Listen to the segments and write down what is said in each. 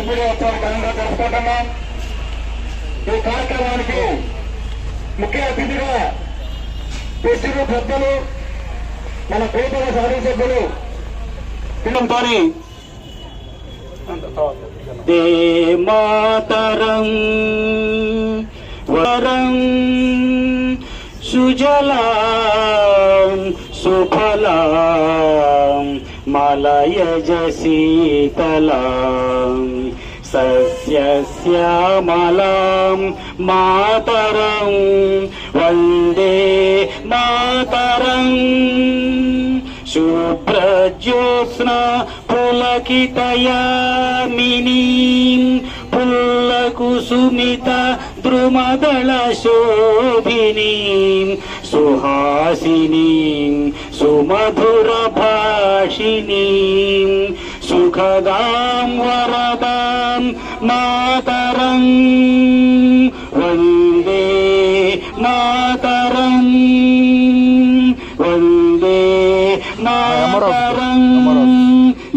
తొమ్మిదో ఉత్సవం ఘనంగా జరుపుకుంటున్నాం ఈ కార్యక్రమానికి ముఖ్య అతిథిగా పెద్దలు పెద్దలు మన పేదల సాధన సభ్యులు పిల్లలతోని దే మాతరం వరం సుజలాం సుఫలాం మలయజ శీతలాం సస్యశ్యామలాం మాతరం వందే మాతరం. శుభ్రజ్యోత్స్న పులకితయామినీ పుల్లకుసుమిత ద్రుమదళ శోభినీ సుహాసినీ సుమధుర భాషినీ సుఖదాం వరదాం మాతరం వందే మాతరం వందే మాతరం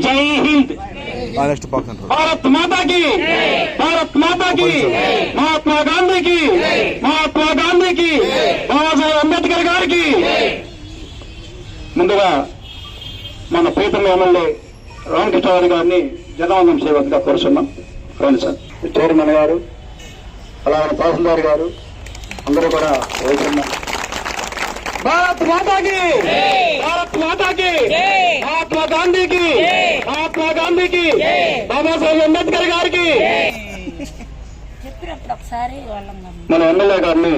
జై హింద్ నెక్స్ట్ బాక్స్ అంటారు భారత్ మాతాకి భారత్ మాతాకి మహాత్మా గాంధీకి మహాత్మా గాంధీకి బాబాసాహెబ్ అంబేద్కర్ గారికి ముందుగా మన ప్రీతం ఎమ్మెల్యే రామకృష్ణారావు గారిని జనవందం సేవకుగా కోరుతున్నాం రండి సార్. చైర్మన్ గారు అలాగే తహసీల్దార్ గారు అందరూ కూడా కోరుతున్నాం భారత్ మాతాకి! భారత్ మాతాకి! మహాత్మా గాంధీకి! మహాత్మా గాంధీకి! బాబాసాహెబ్ అంబేద్కర్ గారికి. మన ఎమ్మెల్యే గారిని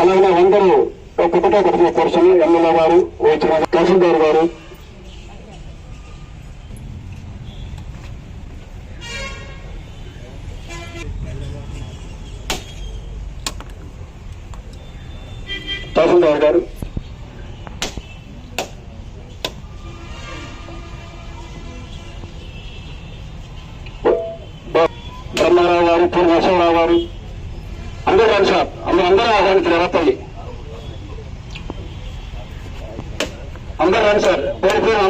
అలాగే అందరూ కుటుంబ కుటుంబ కూర్చొని ఎమ్మెల్యే గారు. వచ్చిన తహసీల్దార్ గారు తహసీల్దార్ గారు బ్రహ్మారావు గారు. పూర్వ పూర్ణేశ్వరరావు గారు అందరూ రండి సార్. అందరూ అందరూ ఆహ్వానించారు ఎరపల్లి అందరూ రండి సార్. పేరు పేరు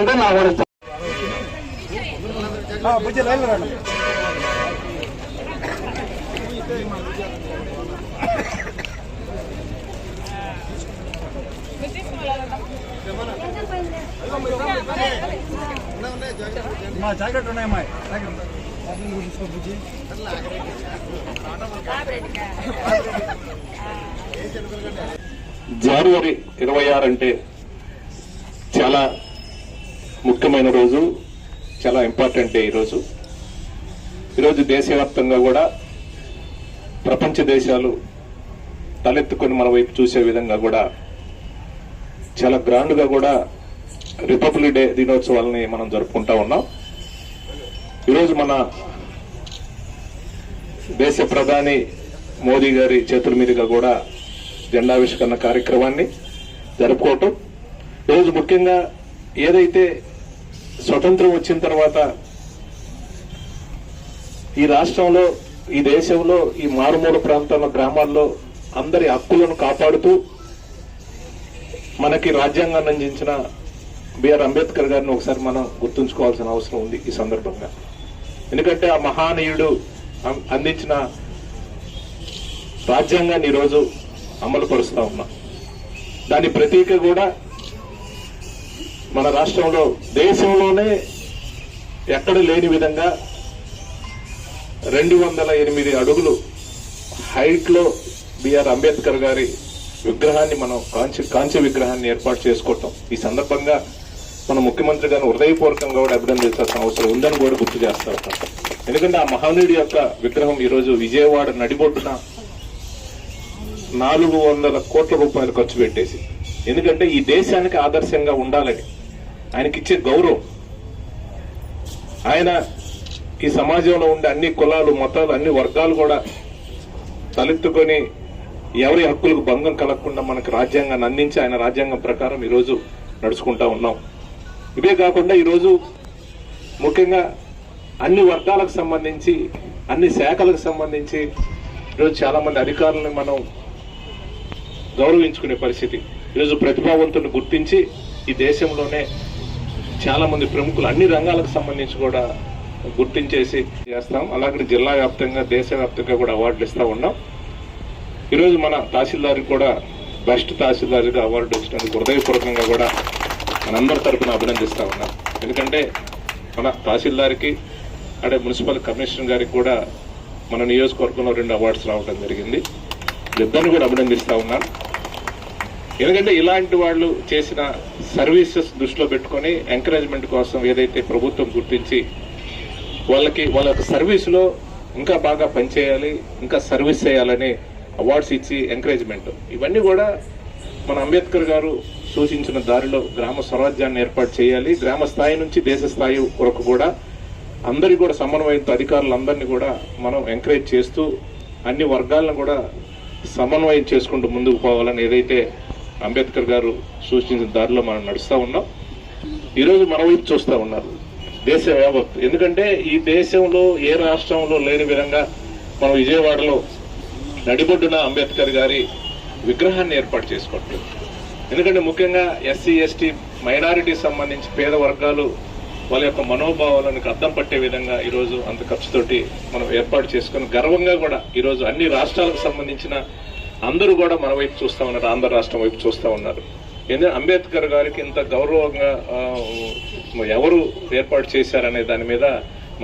లైన్ రండి. మా జాకెట్ ఉన్నాయమ్మా జాకెట్ తీసుకో బుజ్జి. జనవరి ఇరవై ఆరు అంటే చాలా ముఖ్యమైన రోజు చాలా ఇంపార్టెంట్ డే ఈరోజు. ఈరోజు దేశవ్యాప్తంగా కూడా ప్రపంచ దేశాలు తలెత్తుకొని మన వైపు చూసే విధంగా కూడా చాలా గ్రాండ్గా కూడా రిపబ్లిక్ డే దినోత్సవాలని మనం జరుపుకుంటా ఉన్నాం. ఈరోజు మన దేశ ప్రధాని మోదీ గారి చేతుల మీదుగా కూడా జెండావిష్కరణ కార్యక్రమాన్ని జరుపుకోవటం ఈరోజు ముఖ్యంగా ఏదైతే స్వతంత్రం వచ్చిన తర్వాత ఈ రాష్ట్రంలో ఈ దేశంలో ఈ మారుమూల ప్రాంతాల గ్రామాల్లో అందరి హక్కులను కాపాడుతూ మనకి రాజ్యాంగాన్ని అందించిన బిఆర్ అంబేద్కర్ గారిని ఒకసారి మనం గుర్తుంచుకోవాల్సిన అవసరం ఉంది ఈ సందర్భంగా. ఎందుకంటే ఆ మహానీయుడు అందించిన రాజ్యాంగాన్ని ఈరోజు అమలుపరుస్తూ ఉన్నాం. దాని ప్రతీక కూడా మన రాష్ట్రంలో దేశంలోనే ఎక్కడ లేని విధంగా రెండు వందల ఎనిమిది అడుగులు హైట్లో బిఆర్ అంబేద్కర్ గారి విగ్రహాన్ని మనం కాంచి కాంచి విగ్రహాన్ని ఏర్పాటు చేసుకోవటం. ఈ సందర్భంగా మన ముఖ్యమంత్రి గారిని హృదయపూర్వకంగా కూడా అభినందించాల్సిన అవసరం ఉందని కూడా గుర్తు చేస్తా ఉంటాం. ఎందుకంటే ఆ మహనీయుడి యొక్క విగ్రహం ఈరోజు విజయవాడ నడిబొడ్డున నాలుగు వందల కోట్ల రూపాయలు ఖర్చు పెట్టేసి ఎందుకంటే ఈ దేశానికి ఆదర్శంగా ఉండాలని ఆయనకిచ్చే గౌరవం. ఆయన ఈ సమాజంలో ఉండే అన్ని కులాలు మతాలు అన్ని వర్గాలు కూడా తలెత్తుకొని ఎవరి హక్కులకు భంగం కలగకుండా మనకు రాజ్యాంగాన్ని అందించి ఆయన రాజ్యాంగం ప్రకారం ఈరోజు నడుచుకుంటా ఉన్నాం. ఇవే కాకుండా ఈరోజు ముఖ్యంగా అన్ని వర్గాలకు సంబంధించి అన్ని శాఖలకు సంబంధించి ఈరోజు చాలామంది అధికారులను మనం గౌరవించుకునే పరిస్థితి. ఈరోజు ప్రతిభావంతుని గుర్తించి ఈ దేశంలోనే చాలా మంది ప్రముఖులు అన్ని రంగాలకు సంబంధించి కూడా గుర్తించేసి చేస్తాం. అలాగే జిల్లా వ్యాప్తంగా దేశవ్యాప్తంగా కూడా అవార్డులు ఇస్తూ ఉన్నాం. ఈరోజు మన తహసీల్దార్కి కూడా బెస్ట్ తహసీల్దార్గా అవార్డు వచ్చినందుకు హృదయపూర్వకంగా కూడా మనందరి తరఫున అభినందిస్తూ ఉన్నాం. ఎందుకంటే మన తహసీల్దార్కి అంటే మున్సిపల్ కమిషనర్ గారికి కూడా మన నియోజకవర్గంలో రెండు అవార్డ్స్ రావడం జరిగింది. ఇద్దరిని కూడా అభినందిస్తూ ఉన్నాను ఎందుకంటే ఇలాంటి వాళ్ళు చేసిన సర్వీసెస్ దృష్టిలో పెట్టుకొని ఎంకరేజ్మెంట్ కోసం ఏదైతే ప్రభుత్వం గుర్తించి వాళ్ళకి వాళ్ళ యొక్క సర్వీస్లో ఇంకా బాగా పనిచేయాలి ఇంకా సర్వీస్ చేయాలని అవార్డ్స్ ఇచ్చి ఎంకరేజ్మెంట్ ఇవన్నీ కూడా మన అంబేద్కర్ గారు సూచించిన దారిలో గ్రామ స్వరాజ్యాన్ని ఏర్పాటు చేయాలి. గ్రామ స్థాయి నుంచి దేశ స్థాయి వరకు కూడా అందరి కూడా సమన్వయంతో అధికారులందరినీ కూడా మనం ఎంకరేజ్ చేస్తూ అన్ని వర్గాలను కూడా సమన్వయం చేసుకుంటూ ముందుకు పోవాలని ఏదైతే అంబేద్కర్ గారు సూచించిన దారిలో మనం నడుస్తూ ఉన్నాం. ఈరోజు మన వైపు చూస్తూ ఉన్నారు. దేశ యావత్ ఎందుకంటే ఈ దేశంలో ఏ రాష్ట్రంలో లేని విధంగా మనం విజయవాడలో నడిబొడ్డున అంబేద్కర్ గారి విగ్రహాన్ని ఏర్పాటు చేసుకోవట్లేదు ఎందుకంటే ముఖ్యంగా ఎస్సీ ఎస్టీ మైనారిటీ సంబంధించి పేద వర్గాలు వాళ్ళ యొక్క మనోభావాలను అద్దం పట్టే విధంగా ఈరోజు అంత ఖర్చుతోటి మనం ఏర్పాటు చేసుకుని గర్వంగా కూడా ఈరోజు అన్ని రాష్ట్రాలకు సంబంధించిన అందరూ కూడా మన వైపు చూస్తూ ఉన్నారు ఆంధ్ర రాష్ట్రం వైపు చూస్తూ ఉన్నారు. ఎందుకంటే అంబేద్కర్ గారికి ఇంత గౌరవంగా ఎవరు ఏర్పాటు చేశారనే దాని మీద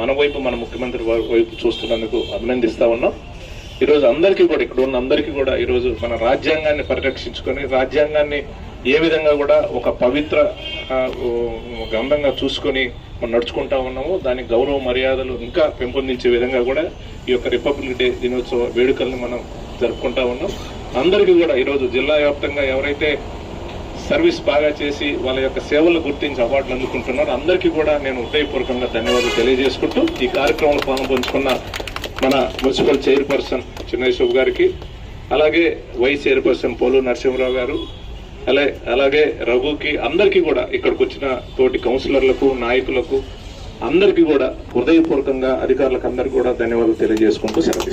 మన వైపు మన ముఖ్యమంత్రి వైపు చూస్తున్నందుకు అభినందిస్తా ఉన్నాం. ఈరోజు అందరికీ కూడా ఇక్కడ ఉన్న అందరికీ కూడా ఈరోజు మన రాజ్యాంగాన్ని పరిరక్షించుకొని రాజ్యాంగాన్ని ఏ విధంగా కూడా ఒక పవిత్ర గంధంగా గ్రంథంగా చూసుకొని మనం నడుచుకుంటా ఉన్నాము. దాని గౌరవ మర్యాదలు ఇంకా పెంపొందించే విధంగా కూడా ఈ యొక్క రిపబ్లిక్ డే దినోత్సవ వేడుకల్ని మనం జరుపుకుంటా ఉన్నాం. అందరికీ కూడా ఈరోజు జిల్లా వ్యాప్తంగా ఎవరైతే సర్వీస్ బాగా చేసి వాళ్ళ యొక్క సేవలు గుర్తించి అవార్డులు అందుకుంటున్నారు అందరికీ కూడా నేను హృదయపూర్వకంగా ధన్యవాదాలు తెలియజేసుకుంటూ ఈ కార్యక్రమంలో పాల్పంచుకున్న మన మున్సిపల్ చైర్పర్సన్ చిన్నయ్యశోబ్ గారికి అలాగే వైస్ చైర్పర్సన్ పోలు నరసింహరావు గారు అలాగే అలాగే రఘుకి అందరికీ కూడా ఇక్కడికి వచ్చిన తోటి కౌన్సిలర్లకు నాయకులకు అందరికీ కూడా హృదయపూర్వకంగా అధికారులకు అందరికీ కూడా ధన్యవాదాలు తెలియజేసుకుంటూ సెలవు